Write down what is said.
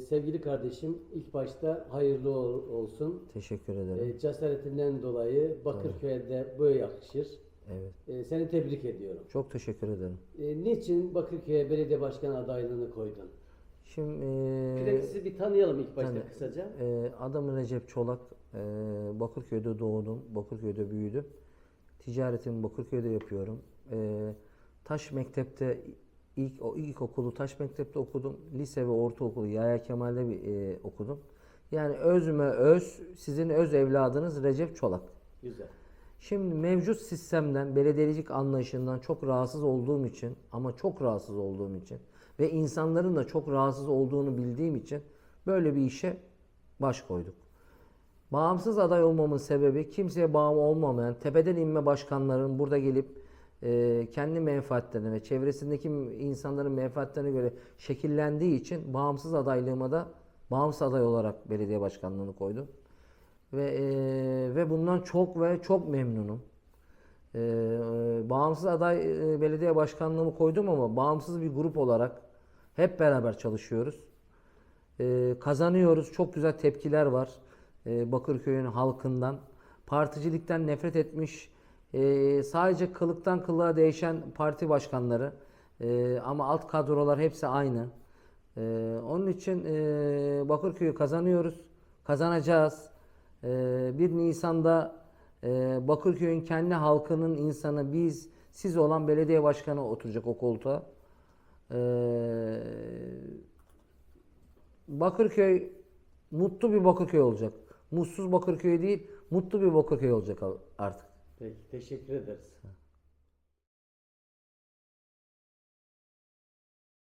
sevgili kardeşim ilk başta hayırlı ol- olsun. Teşekkür ederim. E, cesaretinden dolayı Bakırköy'de böyle yakışır. Evet. E, seni tebrik ediyorum. Çok teşekkür ederim. E, niçin Bakırköy'e belediye başkanı adaylığını koydun? Şimdi sizi bir tanıyalım ilk başta tabii. kısaca. eee, adım Recep Çolak. Eee, Bakırköy'de doğdum. Bakırköy'de büyüdüm. Ticaretimi Bakırköy'de yapıyorum. Eee, Taş Mektep'te ilk o ilkokulu Taş Mektep'te okudum. Lise ve ortaokulu Yahya Kemal'de bir, eee, okudum. Yani özüme öz, sizin öz evladınız Recep Çolak. Güzel. Şimdi mevcut sistemden, belediyecilik anlayışından çok rahatsız olduğum için ama çok rahatsız olduğum için ve insanların da çok rahatsız olduğunu bildiğim için böyle bir işe baş koyduk. Bağımsız aday olmamın sebebi kimseye bağım olmamayan tepeden inme başkanların burada gelip e, kendi menfaatlerine, çevresindeki insanların menfaatlerine göre şekillendiği için bağımsız adaylığıma da bağımsız aday olarak belediye başkanlığını koydum. Ve e, ve bundan çok ve çok memnunum. E, e, bağımsız aday e, belediye başkanlığımı koydum ama bağımsız bir grup olarak hep beraber çalışıyoruz. E, kazanıyoruz. Çok güzel tepkiler var e, Bakırköy'ün halkından. Particilikten nefret etmiş, e, sadece kılıktan kılığa değişen parti başkanları e, ama alt kadrolar hepsi aynı. E, onun için e, Bakırköy'ü kazanıyoruz, kazanacağız. E, 1 Nisan'da e, Bakırköy'ün kendi halkının insanı biz, siz olan belediye başkanı oturacak o koltuğa. E, Bakırköy mutlu bir Bakırköy olacak. Mutsuz Bakırköy değil, mutlu bir Bakırköy olacak artık. Peki teşekkür ederiz.